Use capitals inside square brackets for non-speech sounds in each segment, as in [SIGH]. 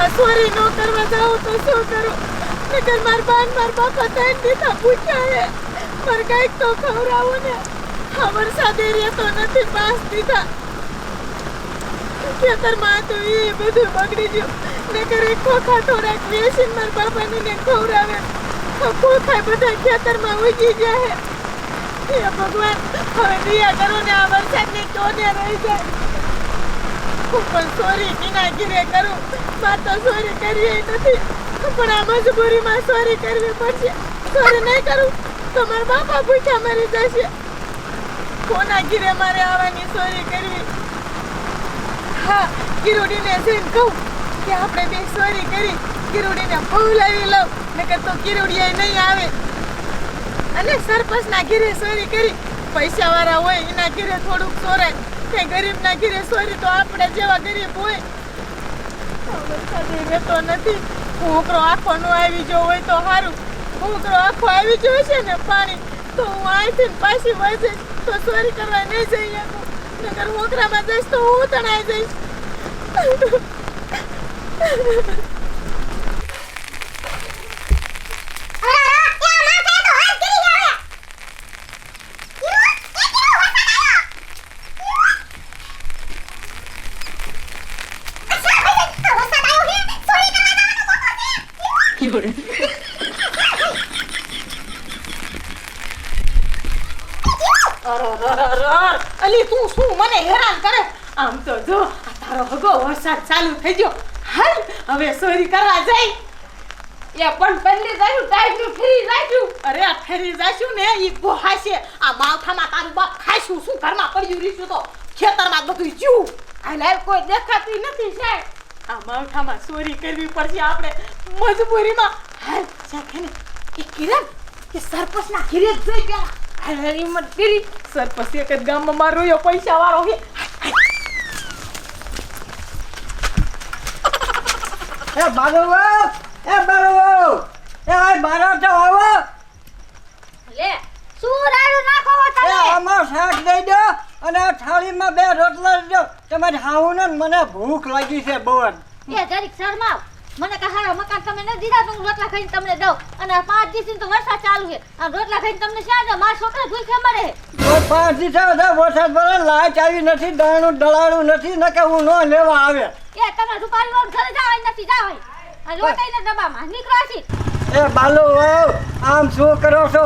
આ સોરી નો કરવા જાઉં તો શું કરું? નકર માર બાન, માર બાપા ત્રણ દીધા પૂછ્યા હે. મારે કાંઈક તો ખવડાવો ને. આ વરસાદ એરિયા તો નથી પાસ દીધા. ખેતરમાં તો એ બધું બગડી ગયું. નકર એક ખોખા થોડાક વેસીન માર બાપાને ને ખવડાવે. ખોખા બધા ખેતરમાં ઉગી ગયા હે. હે ભગવાન, હવે દયા કરો ને આ વરસાદની ટોને રહી જાય. હું પણ સોરી નીના ગીરે કરું. માર તો સોરી કરવી નથી. પણ આ મજબૂરીમાં સોરી કરવી પડશે. સોરી નહીં કરું. તો મારા બાપા ભૂખ્યા મરી જશે. કોના ગીરે મારે આવવાની સોરી કરવી? હા કિરુડીને જઈને કહું કે આપણે બે સોરી કરી કિરુડીને ફૂલાવી લઉં. નકર તો કિરુડીએ નહીં આવે. અને સરપંચના ઘીરે સોરી કરી. પૈસાવાળા હોય એના ઘીરે થોડુંક સોરાય. કે ગરીબના ઘીરે સોરી તો આપણે જેવા ગરીબ હોય. વરસાદ રહેતો નથી. છોકરો આખો નો આવી ગયો હોય તો સારું છોકરો આખો આવી ગયો છે ને પાણી, તો હું અહીંથી પાછી વહી તો ચોરી કરવા નહીં જઈ શકું. નકર હોકરામાં જઈશ તો હું તણાઈ જઈશ. મને હેરાન કરે. આમ તો જો તારો હગો વરસાદ ચાલુ થઈ ગયો. હાલ, હવે સોરી કરવા જઈ. એ પણ પહેલી તારું ટાઈમ ફેરી રાખ્યું. અરે, આ ફેરી જાશું ને, ઈ ગોહાશે આ માવઠામાં તારું બાપ ખાશું. શું ઘરમાં પડ્યું રહીશું તો? ખેતરમાં બધું જ્યું. આ લાઈવ કોઈ દેખાતી નથી સાહેબ. આ માવઠામાં સોરી કરવી પડશે આપણે મજબૂરીમાં. હાલ ચાખે ને એ કિરણ કે સરપંચના ઘીરે જઈ પેલા. હાલ હાલ હિંમત કરી સરપંચ એક જ ગામમાં મારો યો પૈસા વાળો છે એ બાળો એ બાળો એ આ બારો તો આવો. લે શું રાડું નાખો છો એ તમે આમાં શાક દઈ દો અને આ થાળીમાં બે રોટલા દો. તમારી હાઉને મને ભૂખ લાગી છે બહુ. એ જરીક શરમાવ. મને કહે હારો મકાન તમે ન દીધા તો હું રોટલા ખાઈને તમને દઉં. અને આ પાંચ દિવસ તો વરસાદ ચાલુ છે. આ રોટલા ખાઈને તમને શા દે મારા છોકરા ભૂખે મરે પાંચ દિવસ બધા વરસાદ પડે લાઈટ આવી નથી દાણું ડળાણું નથી ન કે હું ન લેવા આવે. એ તમે રૂપાલી વાળું ઘરે જાવ નથી જાવ આ રોટાઈના ડબ્બામાં નીકળો છે એ બાલુ વાવ આમ શું કરો છો?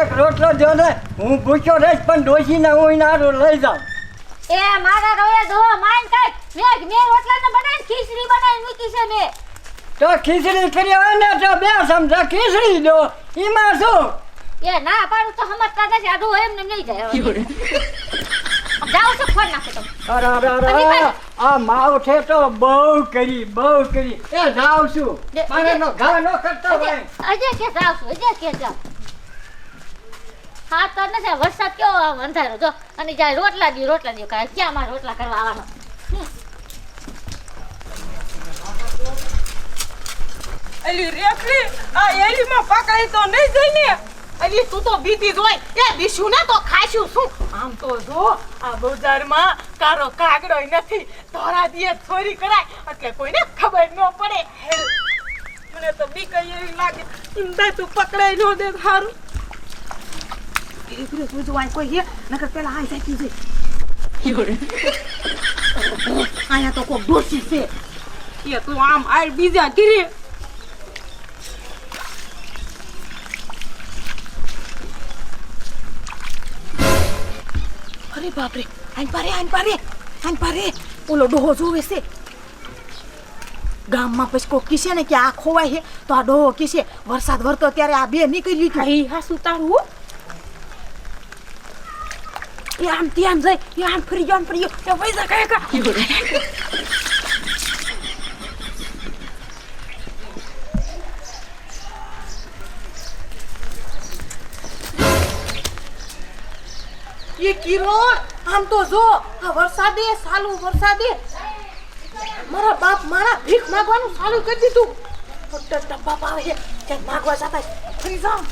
એક રોટલો જો ને હું ભૂખ્યો રહીશ પણ ડોસીને હું એના લઈ જાઉં. એ મારા રોયે દો માઈન કાઈ મેં મેં રોટલાને બનાવીને ખીચડી બનાવીને મૂકી છે મેં તો ખીચડી કરી હોય ને તો બે સમજા ખીચડી દો. એમાં શું? એ ના પાડું તો સમજતા નથી. આ ડો એમને નહીં જાય જાઓ છો ફોન નાખો તમે. અરે અરે અરે આ માવઠે તો બહુ કરી બહુ કરી. એ જાઉં છું. જે- નો ઘા નો કરતો હોય. અજય કે છું કે જાવ હા તો નથી વરસાદ કેવો અંધારો. જો અને જાય રોટલા દી રોટલા દી ક્યાં મારે રોટલા કરવા આવવાનો? અલી રેખલી આ એલીમાં પકડાઈ તો નહીં જઈ ને અલી તું તો બીતી જ હોય. એ બીશું ને તો ખાશું શું? આમ તો જો આ બજારમાં કારો કાગડો નથી. ધોરા દીએ ચોરી કરાય. એટલે કોઈને ખબર ન પડે. મને તો બીક એવી લાગે. ઇંદા તું પકડાઈ ન દે સારું ધીરે તું જોવાય કોઈ હે? નકર પેલા આ જાય જઈ. અહીંયા તો કોક દોષી છે. એ તું આમ આય બીજા ધીરે અરે બાપરે આન પારે આન પારે આન પારે. ઓલો ડોહો જોવે છે. ગામમાં પછી કોક કીશે ને કે આ ખોવાય છે તો આ ડોહો કીશે વરસાદ વરતો ત્યારે આ બે નીકળી ગયું એ હા સુતારું એ આમ ત્યાં જાય એ આમ ફરી ગયો આમ ફરી ગયો. એ પૈસા કયા કા? એ કિરણ, આમ તો જો, આ વરસાદે, સાલું વરસાદે. મારા બાપ મારા ભીખ માંગવાનું ચાલુ કરી દીધું. ફક્ત ડબ્બા પાવે છે ક્યાંક માગવા જતા ફરી જામ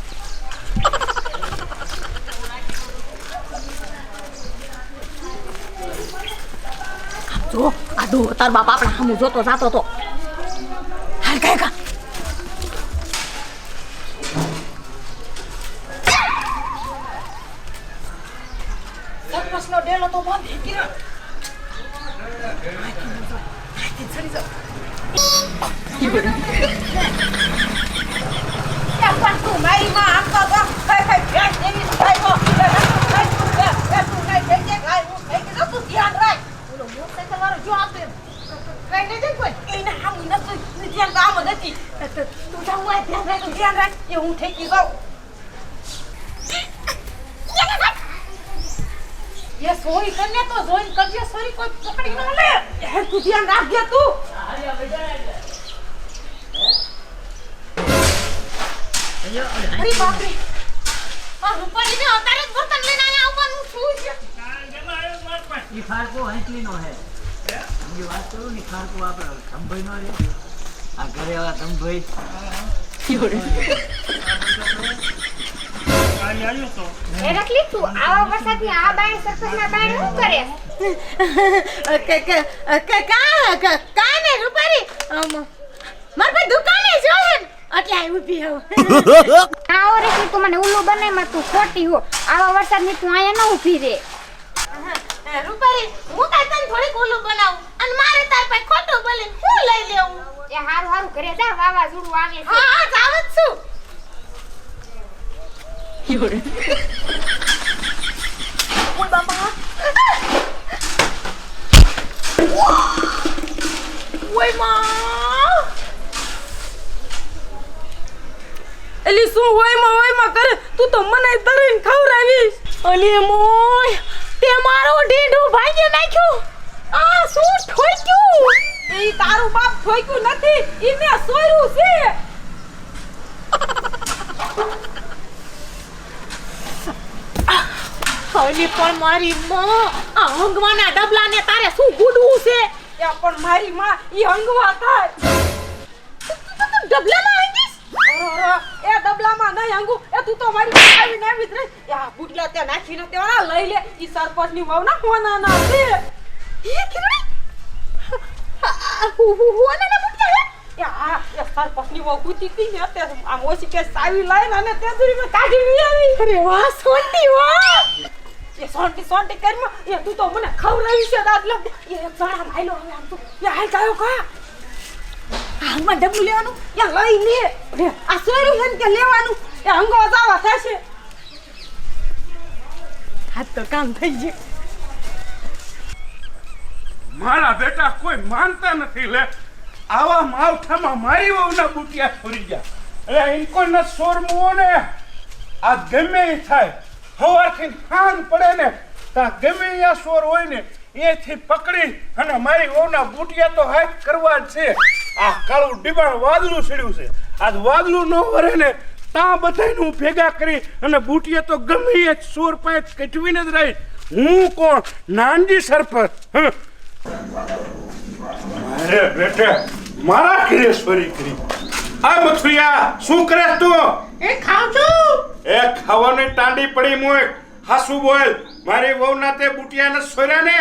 જો, આ ડો તાર બાપ આપણા સામું જોતો જાતો તો ડેલો તો બંધ કિરણ પણ તું મારી માં આમ તો તો ખાઈ ખાઈ ભેંસ જેવી ખાઈ ગયો. એ નતું ખાઈ તું કે, એ તું ખાઈ જઈ જઈ ખાઈ, હું ખાઈ ગયો. તું ધ્યાન રાખ. ઓલો મોટરસાઇકલ વાળો જો આપે કઈ નહીં જાય કોઈ એને આમ નતું, તું ધ્યાન તો આમ જ હતી. તો- તો તું જાઉં હોય ધ્યાન રાખ એ હું ઠેકી જાઉં. એ સોરી તો જોઈન કરજે સોરી કોઈ ન એ તું ધ્યાન રાખજે તું. અરે બાપ રે. આ રૂપાલીને અતારે જ બર્તન લઈને હે સમજી વાત કરું ને ખારકો આપણે ખંભાઈ નો રે આ ઘરે વાળા ખંભાઈ એ તું આવા વરસાદની આ બાય સરપંચના બાય શું કરે? કે કે કે કા કા કા ને રૂપારી? માર ભાઈ દુકાને જો હે એટલે [LAUGHS] આ ઊભી આવ આવો રખલી તું મને ઉલ્લુ બનાવીમાં તું ખોટી હો. આવા વરસાદની તું અહીંયા ન ઊભી રે. રૂપારી હું કાઈ તને થોડીક ઓલું બનાવું? અને મારે તાર પર ખોટું બોલે હું લઈ ઘરે જા વાવાઝોડું આવે છે. હા હા જાવ જ છું. ઓય બાપા ઓયમાં. એલી શું હોયમાં હોયમાં કરે? તું તો મને તરીને ખવડાવીશ. અલી મોય તે મારો ઢીંઢો ભાંગી નાખ્યું. આ શું ઠોક્યું? એ તારું બાપ ઠોક્યું નથી ઈ મે સોયરું છે. અલી પણ મારી માં આ હંગવાના ડબલાને તારે શું ગુડવું છે? એ પણ મારી માં ઈ હંગવા થાય. ડબલામાં અરર, એ ડબલામાં નહીં હંગુ એ તું તો મારી આવી ને આવી જ રહી. એ આ બુટલા ત્યાં નાખીને તેવાના લઈ લે ઈ સરપંચની વહુ ના હોના ના છે. એ કિરણી ડબલું લેવાનું લઈ લે આ સોયરું છે લેવાનું એ અંગો જાવા થશે હાથ તો કામ થઈ ગયું. મારા બેટા કોઈ માનતા નથી, લે. આવા માવઠામાં મારી વહુના બુટિયા ફરી ગયા. અરે ઇનકો ન શોરમુઓ ને આ ગમે થાય. સવારથી ખાન પડે ને તા ગમે ત્યાં સોર હોય ને, એથી પકડી અને મારી વહુના બુટિયા તો હાથ કરવા જ છે. આ કાળું ડીબાણ વાદળું સીડ્યું છે. આજ વાદળું ન વરે ને, તા હું ભેગા કરી અને બુટિયા તો ગમે એ સોર પાંચ કટવીને જ રહી. હું કોણ? નાનજી સરપંચ. અરે બેટે મારા સોરી કરી. આ મથુરિયા શું કરે તું? એ ખાવ છું. એ ખાવાની ટાંડી પડી મોય હાસુ બોલ. મારી વહુના તે બુટિયાને સોર્યા ને?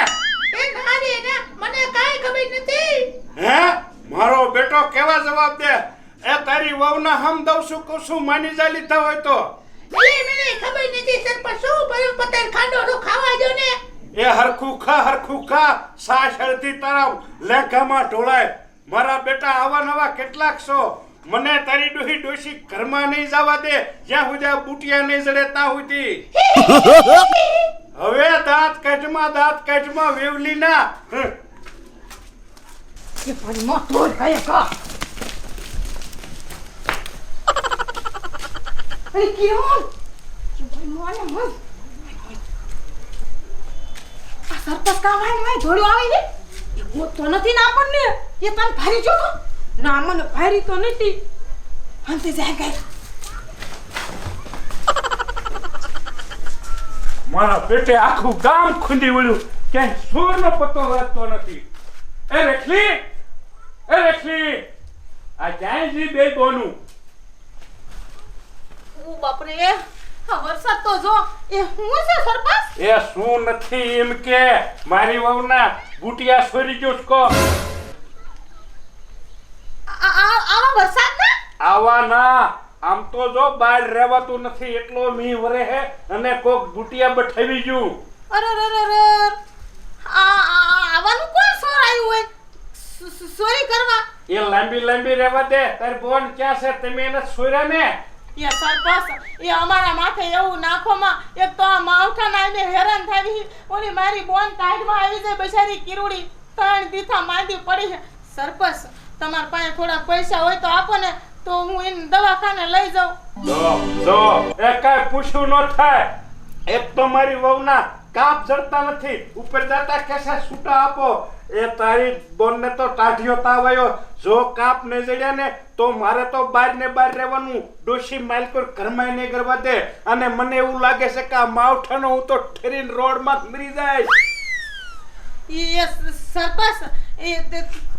એ ના રે ના. મને કાઈ ખબર નથી. હે? મારો બેટો કેવા જવાબ દે? એ તારી વહુના હમ દઉં છું કહું છું માની જા લીધા હોય તો? એટલે મને ખબર નથી સરપંચ. શું ભર્યું પતંગ ખાંડો તો ખાવા દો ને. એ હરખું ખા હરખું ખા. સાસ તરફ લેખામાં ઢોળાય. મારા બેટા આવા નવા કેટલાક છો? મને તારી ડોહી ડોશી ઘરમાં નહીં જવા દે. જ્યાં સુધી બુટિયા નહીં જડે, ત્યાં હવે દાંત કચમાં દાંત કચમાં વેવલી ના. કિરણ મોને મન આ સરપંચ આવી ને જોડ્યો આવે ને? એ હું તો નથી ના આપણને. એ તને ભારી જો તો. ના મને ભારી તો નથી. અંતે જાય ગઈ મારા પેટે આખું ગામ ખૂંદી વળ્યું. ક્યાંય સુરનો પત્તો વાગતો નથી. એ રેખલી એ રેખલી. આ ક્યાંય જી બે બોનું? ઓ બાપરે. વરસાદ તો જો એ હું છે સરપંચ? એ શું નથી એમ કે? મારી વહુના બુટિયા છોરી ગયો કો આવા વરસાદ ના આવા ના આમ તો જો બહાર રહેવાતું નથી એટલો મી વરે હે અને કોક બુટિયા બઠાવી ગયું. અરે અરે અરે આવાનું કોણ સોરાયું હોય? સોરી કરવા. એ લાંબી લાંબી રહેવા દે તાર બોન ક્યાં છે? તમે એને સોર્યા ને? એ સરપંચ એ અમારા માથે એવું નાખોમાં એક તો આ માવઠા નાઈને હેરાન થાવી ઓલી મારી બોન ટાઈડમાં આવી જાય બિચારી કિરુડી. ત્રણ દીથા માંદી પડી છે. સરપંચ તમારા પાસે થોડા પૈસા હોય તો આપો ને, તો હું એને દવાખાને લઈ જાઉં. જો એ કાઈ પૂછ્યું ન થાય. એક તો મારી વહુના કાપ જડતા નથી. ઉપર જતા કેસા છૂટા આપો. એ તારી બોનને તો ટાઢિયો તાવ આવ્યો જો કાપ ને જડ્યા ને તો મારે તો બહાર ને બહાર રહેવાનું. ડોશી માલકોર ઘરમાં નહીં કરવા દે. અને મને એવું લાગે છે કે આ માવઠાનો હું તો ઠરીને રોડમાં મરી જાય. સરપંચ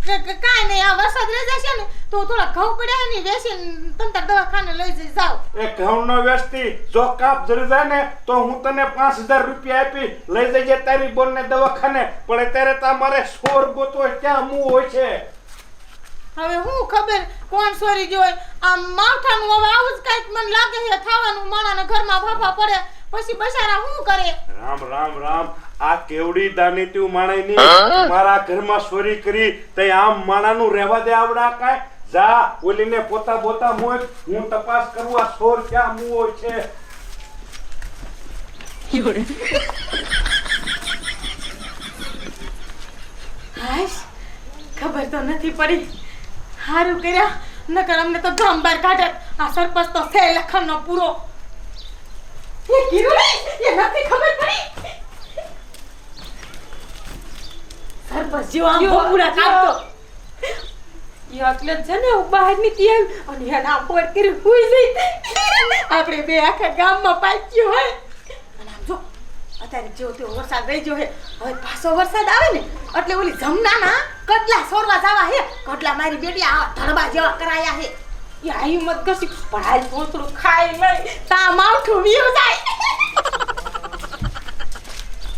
કાંઈ નહીં આ વરસાદ રહી જશે ને તો થોડા ઘઉં પડ્યા ને વેસી તમ તાર દવાખાને લઈ જઈ જાવ એ ઘઉંનો વેચતી જો કાપ જરી જાય ને તો હું તને પાંચ હજાર રૂપિયા આપી લઈ જજે તારી બોનને દવાખાને પણ અત્યારે તો મારે સોર ગોતો ક્યાં મું હોય છે? હવે હું ખબર કોણ સોરી ગયો હોય? આ માવઠાનું હવે આવું જ કાંઈક મને લાગે છે થવાનું માણાના ઘરમાં ફાફા પડે પછી બસારા શું કરે? રામ રામ રામ. આ કેવડી દાનીત્યુ માણે ની? મારા ઘરમાં ચોરી કરી તે આમ માણાનું રહેવા દે આવડા કાય જા ઓલીને પોતા બોતા મોય હું તપાસ કરું આ ચોર ક્યાં મું હોય છે હાશ ખબર તો નથી પડી. હારું કર્યા નકર અમને તો ગામ બહાર કાઢત આ સરપંચ તો છે લખનનો પૂરો. એ કિરુડી એ નથી ખબર જેવો આમ બપુરા કાઢતો ઈ એટલે જ છે ને હું બહાર નીકળી આવી અને એના પર કરી હુઈ જઈ. આપણે બે આખા ગામમાં પાક્યું હોય. અને આમ જો અત્યારે જો વરસાદ રહી ગયો હે હવે પાછો વરસાદ આવે ને એટલે ઓલી જમનાના કટલા સોરવા જવા હે કટલા મારી બેટી આ ધડબા જેવા કરાયા હે એ આયુ મત કશી પણ હાલ થોડું થોડું ખાઈ લઈ તા માવઠું વીવ જાય.